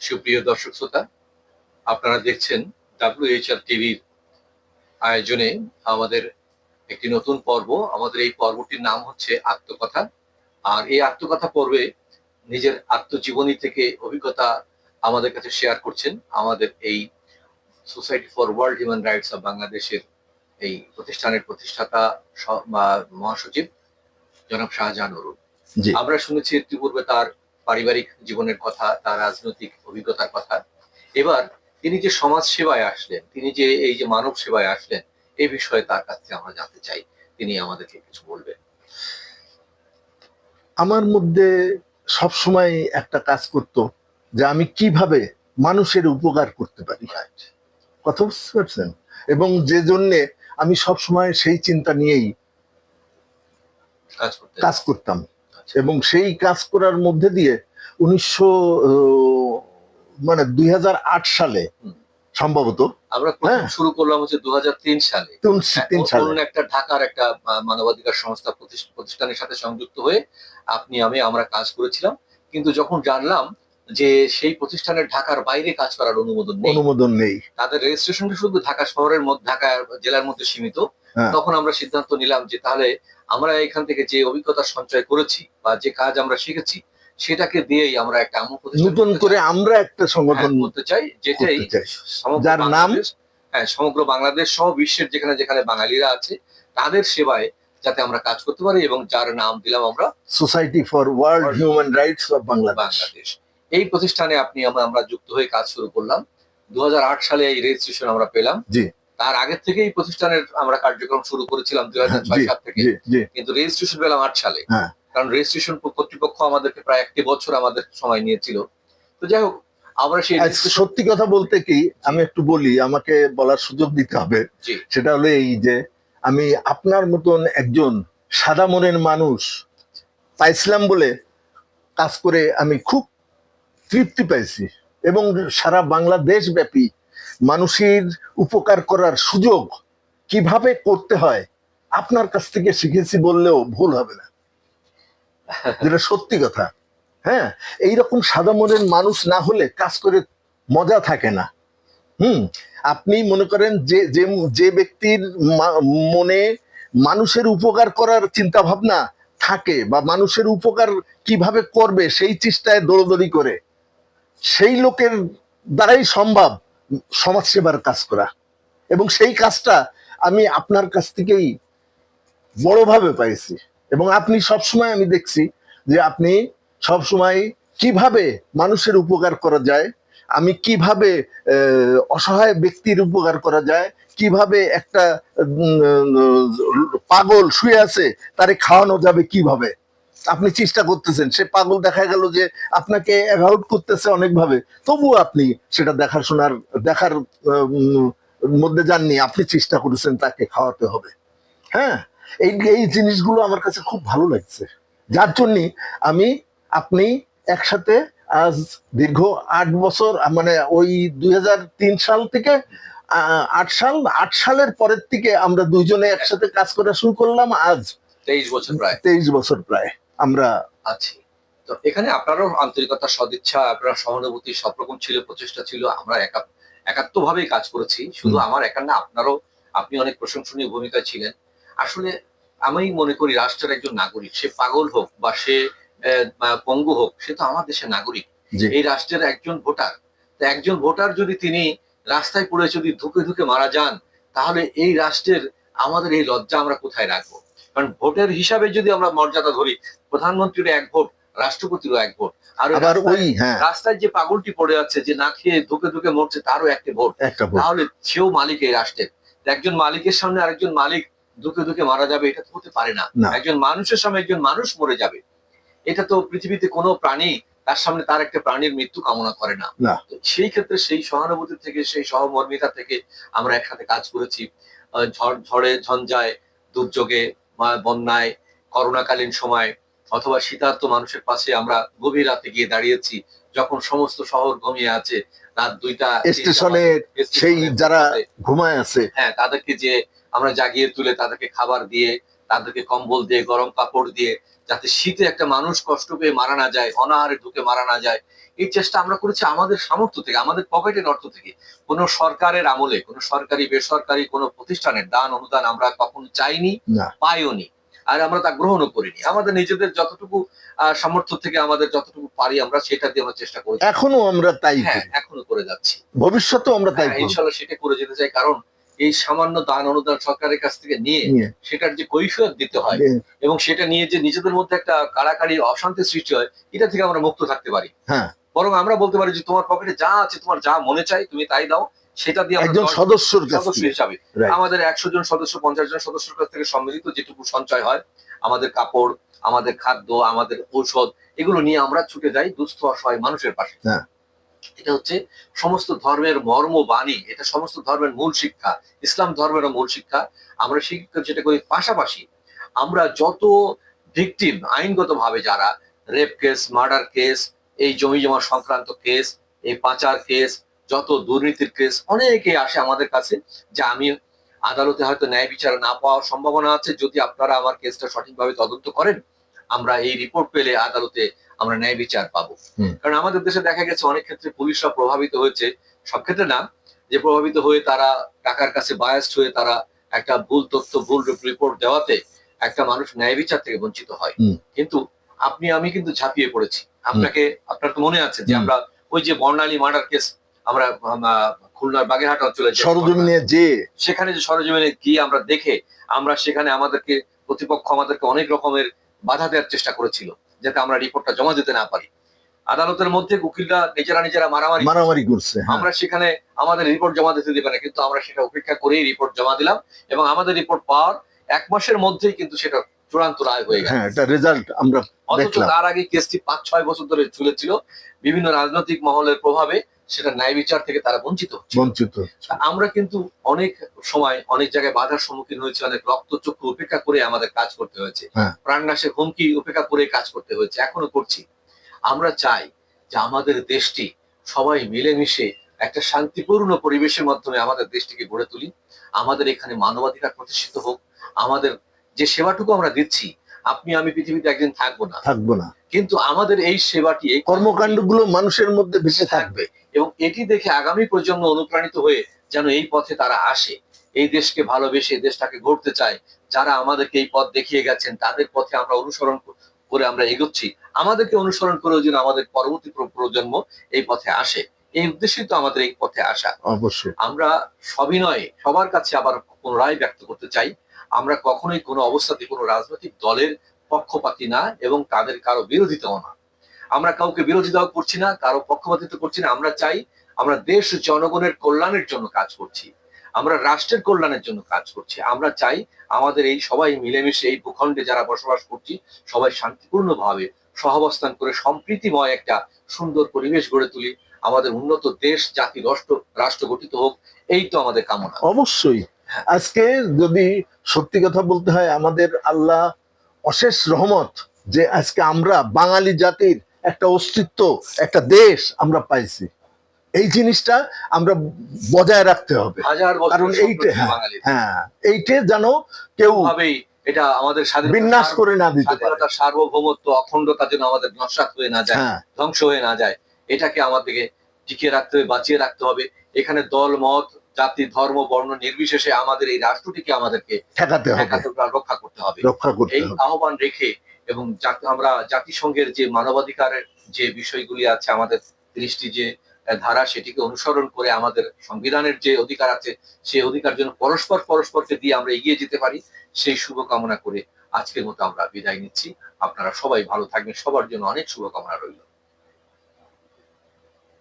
সুপ্রিয় দর্শক শ্রোতা আপনারা দেখছেন ডাব্লিউএইচআর টিভির আয়োজনে আমাদের একটি নতুন পর্ব। আমাদের এই পর্বটির নাম হচ্ছে আত্মকথা। আর এই আত্মকথা পর্বে নিজের আত্মজীবনী থেকে অভিজ্ঞতা আমাদের কাছে শেয়ার করছেন আমাদের এই society for world human rights of বাংলাদেশের এই প্রতিষ্ঠানের প্রতিষ্ঠাতা মহাসচিব জনাব শাহজাহান অরুণ। আমরা শুনেছি ইতিপূর্বে তার পারিবারিক জীবনের কথা তার রাজনৈতিক অভিজ্ঞতার কথা। এবার তিনি যে সমাজ সেবায় আসলেন তিনি যে এই যে মানব সেবায় আসলেন এই বিষয়ে তার কাছ থেকে আমরা জানতে চাই। তিনি আমাদেরকে কিছু বলবেন। আমার মধ্যে সব সময় একটা কাজ করত যে আমি কীভাবে মানুষের উপকার করতে পারি। কথা বুঝতে পারছেন? এবং যে জন্যে আমি সব সময় সেই চিন্তা নিয়েই কাজ করতাম। আচ্ছা। এবং সেই কাজ করার মধ্যে দিয়ে উনিশশো মানে দুই হাজার আট সালে সম্ভবত আমরা হ্যাঁ। শুরু করলাম হচ্ছে দু সালে। তিন- সালে। একটা ঢাকার একটা মানবাধিকার সংস্থা প্রতিষ্ঠানের সাথে সংযুক্ত হয়ে আপনি আমি আমরা কাজ করেছিলাম। কিন্তু যখন জানলাম যে সেই প্রতিষ্ঠানের ঢাকার বাইরে কাজ করার অনুমোদন নেই অনুমোদন নেই। তাদের রেজিস্ট্রেশনটা শুধু ঢাকা শহরের মধ্যে ঢাকা জেলার মধ্যে সীমিত। হ্যাঁ। তখন আমরা সিদ্ধান্ত নিলাম যে তাহলে আমরা এখান থেকে যে অভিজ্ঞতা সঞ্চয় করেছি বা যে কাজ আমরা শিখেছি সেটাকে দিয়েই আমরা একটা নতুন করে আমরা একটা সংগঠন হ্যাঁ, করতে চাই। যেটাই যার নাম? হ্যাঁ সমগ্র বাংলাদেশ সহ বিশ্বের যেখানে যেখানে বাঙালিরা আছে তাদের সেবায় যাতে আমরা কাজ করতে পারি এবং যার নাম দিলাম আমরা society for world human rights of Bangladesh Bangladesh. এই প্রতিষ্ঠানে আপনি আমরা আমরা যুক্ত হয়ে কাজ শুরু করলাম। দু হাজার আট সালে এই রেজিস্ট্রেশন আমরা পেলাম। জি। তার আগে থেকে এই প্রতিষ্ঠানের আমরা কার্যক্রম শুরু করেছিলাম দুই হাজার ছয় সাত থেকে। কিন্তু রেজিস্ট্রেশন পেলাম আট সালে। হ্যাঁ। কারণ রেজিস্ট্রেশন কর্তৃপক্ষ আমাদেরকে প্রায় একটি বছর আমাদের সময় নিয়েছিল। তো যাই হোক আমরা সেই সত্যি কথা বলতে কি আমি একটু বলি আমাকে বলার সুযোগ দিতে হবে। সেটা হলো এই যে আমি আপনার মতন একজন সাদা মনের মানুষ পাইছিলাম বলে কাজ করে আমি খুব তৃপ্তি পাইছি এবং সারা বাংলাদেশ ব্যাপী মানুষের উপকার করার সুযোগ কীভাবে করতে হয় আপনার কাছ থেকে শিখেছি বললেও ভুল হবে না। যেটা সত্যি কথা। হ্যাঁ এইরকম সাদা মনের মানুষ না হলে কাজ করে মজা থাকে না। হুম, আপনি মনে করেন যে যে যে ব্যক্তির মনে মানুষের উপকার করার চিন্তা ভাবনা থাকে বা মানুষের উপকার কীভাবে করবে সেই চেষ্টায় দৌড়দৌড়ি করে, সেই লোকের দ্বারাই সম্ভব সমাজসেবার কাজ করা। এবং সেই কাজটা আমি আপনার কাছ থেকেই বড়ভাবে পাইছি। এবং আপনি সবসময় আমি দেখছি যে আপনি সবসময় কীভাবে মানুষের উপকার করা যায়, আমি কীভাবে অসহায় ব্যক্তির উপকার করা যায়, কীভাবে একটা পাগল শুয়ে আছে, তারে খাওয়ানো যাবে কীভাবে? আপনি চেষ্টা করতেছেন, সে পাগল দেখা গেল যে আপনাকে অ্যাভয়েড করতেছে অনেকভাবে, তবুও আপনি সেটা দেখাশোনার, দেখার মধ্যে যাননি, আপনি চেষ্টা করেছেন তাকে খাওয়াতে হবে। হ্যাঁ? এই এই জিনিসগুলো আমার কাছে খুব ভালো লাগছে। যার জন্য আমি আপনি একসাথে আজ দীর্ঘ আট বছর মানে ওই দুই সাল থেকে আট সাল আট সালের পরের থেকে আমরা দুইজনে একসাথে কাজ করা শুরু করলাম আজ। তেইশ বছর প্রায়। তেইশ বছর প্রায় আমরা আছি। তো এখানে আপনারও আন্তরিকতা সদিচ্ছা আপনার সহানুভূতি সব রকম ছিল প্রচেষ্টা ছিল আমরা একা একাত্ম ভাবেই কাজ করেছি। শুধু আমার একার না আপনারও আপনি অনেক প্রশংসনীয় ভূমিকা ছিলেন। আসলে আমি মনে করি রাষ্ট্রের একজন নাগরিক সে পাগল হোক বা সে পঙ্গু হোক সে তো আমার দেশের নাগরিক। এই রাষ্ট্রের একজন ভোটার। তো একজন ভোটার যদি তিনি রাস্তায় পড়ে যদি ধুকে ধুকে মারা যান তাহলে এই রাষ্ট্রের আমাদের এই লজ্জা আমরা কোথায় রাখব? কারণ ভোটের হিসাবে যদি আমরা মর্যাদা ধরি প্রধানমন্ত্রীর এক ভোট রাষ্ট্রপতিরও এক ভোট। আর ওই রাস্তায়- ওই হ্যাঁ। রাস্তায় যে পাগলটি পড়ে আছে যে না খেয়ে ধুকে ধুকে মরছে তারও একটা ভোট। তাহলে সেও মালিক এই রাষ্ট্রের। একজন মালিকের সামনে আরেকজন মালিক ধুকে ধুকে মারা যাবে এটা তো হতে পারে না। একজন মানুষের সামনে একজন মানুষ মরে যাবে। এটা তো পৃথিবীতে কোনো প্রাণী তার সামনে তার একটা প্রাণীর মৃত্যু কামনা করে না। সেই ক্ষেত্রে সেই সহানুভূতি থেকে সেই সহমর্মিতা থেকে আমরা একসাথে কাজ করেছি। ঝড় ঝড়ে ঝঞ্ঝায় দুর্যোগে বন্যায় করোনাকালীন সময় অথবা শীতার্ত মানুষের পাশে আমরা গভীর রাতে গিয়ে দাঁড়িয়েছি যখন সমস্ত শহর ঘুমিয়ে আছে রাত দুইটা স্টেশনে সেই যারা ঘুমায় আছে। হ্যাঁ তাদেরকে যে আমরা জাগিয়ে তুলে তাদেরকে খাবার দিয়ে তাদেরকে কম্বল দিয়ে গরম কাপড় দিয়ে যাতে শীতে একটা মানুষ কষ্ট পেয়ে মারা না যায় অনাহারে ঢুকে মারা না যায়। এই চেষ্টা আমরা করেছি আমাদের সামর্থ্য থেকে আমাদের পকেটের অর্থ থেকে। কোনো সরকারের আমলে কোনো সরকারি বেসরকারি কোনো প্রতিষ্ঠানের দান অনুদান আমরা কখনো চাইনি না। পাইওনি। আর আমরা তা গ্রহণও করিনি। আমাদের নিজেদের যতটুকু সামর্থ্য থেকে আমাদের যতটুকু পারি আমরা সেটা দিয়ে আমরা চেষ্টা করি এখনও আমরা তাই হ্যাঁ এখনও করে যাচ্ছি। ভবিষ্যতেও আমরা তাই হ্যাঁ, ইনশাল্লাহ সেটা করে যেতে চাই। কারণ এই সামান্য দান অনুদান সরকারের কাছ থেকে নিয়ে সেটার যে কৈফিয়ত দিতে হয় এবং সেটা নিয়ে যে নিজেদের মধ্যে একটা কাড়াকাড়ি অশান্তি সৃষ্টি হয় এটা থেকে আমরা মুক্ত থাকতে পারি। হ্যাঁ। বরং আমরা বলতে পারি যে তোমার পকেটে যা আছে তোমার যা মনে চাই তুমি তাই দাও। সেটা দিয়ে একজন সদস্যর সদস্য হিসাবে। আমাদের একশো জন সদস্য পঞ্চাশ জন সদস্যের কাছ থেকে সম্মিলিত যেটুকু সঞ্চয় হয় আমাদের কাপড় আমাদের খাদ্য আমাদের ঔষধ এগুলো নিয়ে আমরা ছুটে যাই দুস্থ অসহায় মানুষের পাশে। হ্যাঁ। এটা হচ্ছে সমস্ত ধর্মের মর্ম বাণী, এটা সমস্ত ধর্মের মূল শিক্ষা, ইসলাম ধর্মেরও মূল শিক্ষা। আমরা শিক্ষা যেটা করি পাশাপাশি আমরা যত ভিকটিম আইনগতভাবে যারা রেপ কেস মার্ডার কেস এই জমি জমা সংক্রান্ত কেস এই পাচার কেস যত দুর্নীতির কেস অনেকে আসে আমাদের কাছে যে আমি আদালতে হয়তো ন্যায় বিচার না পাওয়ার সম্ভাবনা আছে, যদি আপনারা আমার কেসটা সঠিকভাবে তদন্ত করেন, আমরা এই রিপোর্ট পেলে আদালতে আমরা ন্যায় বিচার পাবো। কারণ আমাদের দেশে দেখা গেছে অনেক ক্ষেত্রে পুলিশরা প্রভাবিত হয়েছে। সব ক্ষেত্রে না যে প্রভাবিত হয়ে তারা টাকার কাছে বায়াস্ট হয়ে তারা একটা ভুল তথ্য ভুল রিপোর্ট দেওয়াতে একটা মানুষ ন্যায় বিচার থেকে বঞ্চিত হয়। কিন্তু আপনি আমি কিন্তু ঝাঁপিয়ে পড়েছি। আপনাকে আপনার তো মনে আছে যে আমরা ওই যে বর্ণালী মার্ডার কেস আমরা খুলনার বাগেরহাট অঞ্চলে সরজমিনে যে সেখানে যে সরজমিনে গিয়ে আমরা দেখে আমরা সেখানে আমাদেরকে প্রতিপক্ষ আমাদেরকে অনেক রকমের বাধা দেওয়ার চেষ্টা করেছিল। যাতে আমরা রিপোর্টটা জমা দিতে না পারি। আদালতের মধ্যে উকিলরা নিজেরা নিজেরা মারামারি মারামারি করছে হ্যাঁ। আমরা সেখানে আমাদের রিপোর্ট জমা দিতে দিবে না কিন্তু আমরা সেটা উপেক্ষা করেই রিপোর্ট জমা দিলাম এবং আমাদের রিপোর্ট পাওয়ার এক মাসের মধ্যেই কিন্তু সেটা চূড়ান্ত রায় হয়ে গেছে। হ্যাঁ এটা রেজাল্ট আমরা অথচ তার আগে কেসটি পাঁচ ছয় বছর ধরে চলেছিল। বিভিন্ন রাজনৈতিক মহলের প্রভাবে সেটা ন্যায় বিচার থেকে তারা বঞ্চিত বঞ্চিত আমরা কিন্তু অনেক সময় অনেক জায়গায় বাধার সম্মুখীন হয়েছে অনেক রক্তচক্ষু উপেক্ষা করে আমাদের কাজ করতে হয়েছে। হ্যাঁ। প্রাণনাশের হুমকি উপেক্ষা করে কাজ করতে হয়েছে। এখনও করছি। আমরা চাই যে আমাদের দেশটি সবাই মিলেমিশে একটা শান্তিপূর্ণ পরিবেশের মাধ্যমে আমাদের দেশটিকে গড়ে তুলি। আমাদের এখানে মানবাধিকার প্রতিষ্ঠিত হোক। আমাদের যে সেবাটুকু আমরা দিচ্ছি আপনি আমি পৃথিবীতে একদিন থাকব না। থাকব না। কিন্তু আমাদের এই সেবাটি এই কর্মকাণ্ডগুলো মানুষের মধ্যে ভেসে থাকবে। থাকবে। এবং এটি দেখে আগামী প্রজন্ম অনুপ্রাণিত হয়ে যেন এই পথে তারা আসে এই দেশকে ভালোবেসে দেশটাকে গড়তে চায়। যারা আমাদেরকে এই পথ দেখিয়ে গেছেন তাদের পথে আমরা অনুসরণ করে আমরা এগোচ্ছি। আমাদেরকে অনুসরণ করেও যেন আমাদের পরবর্তী প্রজন্ম এই পথে আসে। এই উদ্দেশ্যেই তো আমাদের এই পথে আসা। অবশ্যই। আমরা সবিনয়ে সবার কাছে আবার পুনরায় ব্যক্ত করতে চাই। আমরা কখনোই কোনো অবস্থাতে কোনো রাজনৈতিক দলের পক্ষপাতী না এবং তাদের কারও বিরোধিতাও না। আমরা কাউকে বিরোধিতাও করছি না, কারও পক্ষপাতিত্ব করছি না। আমরা চাই আমরা দেশ জনগণের কল্যাণের জন্য কাজ করছি। আমরা রাষ্ট্রের কল্যাণের জন্য কাজ করছি। আমরা চাই আমাদের এই সবাই মিলেমিশে এই ভূখণ্ডে যারা বসবাস করছি, সবাই শান্তিপূর্ণভাবে সহাবস্থান করে সম্প্রীতিময় একটা সুন্দর পরিবেশ গড়ে তুলি। আমাদের উন্নত দেশ, জাতি, রাষ্ট্র রাষ্ট্র গঠিত হোক, এই তো আমাদের কামনা। অবশ্যই। আজকে যদি সত্যি কথা বলতে হয় আমাদের আল্লাহ অশেষ রহমত যে আজকে আমরা বাঙালি জাতির একটা অস্তিত্ব একটা দেশ আমরা পাইছি। এই জিনিসটা আমরা বজায় রাখতে হবে। কারণ এইটা হ্যাঁ, হ্যাঁ এইটে যেন কেউ এটা আমাদের বিন্যাস করে না দিতে পারে। সার্বভৌমত্ব অখণ্ডতা যেন আমাদের নস্বাত হয়ে না যায় হ্যাঁ। ধ্বংস হয়ে না যায়। এটাকে আমাদেরকে টিকিয়ে রাখতে হবে বাঁচিয়ে রাখতে হবে। এখানে দল মত জাতি ধর্ম বর্ণ নির্বিশেষে আমাদের এই রাষ্ট্রটিকে আমাদেরকে ঠেকাতে হবে। রক্ষা করতে হবে। রক্ষা করতে এই আহ্বান রেখে এবং আমরা জাতিসংঘের যে মানবাধিকারের যে বিষয়গুলি আছে আমাদের তিরিশটি যে ধারা সেটিকে অনুসরণ করে আমাদের সংবিধানের যে অধিকার আছে সেই অধিকার যেন পরস্পর পরস্পরকে দিয়ে আমরা এগিয়ে যেতে পারি সেই শুভকামনা করে আজকের মতো আমরা বিদায় নিচ্ছি। আপনারা সবাই ভালো থাকবেন। সবার জন্য অনেক শুভকামনা রইল।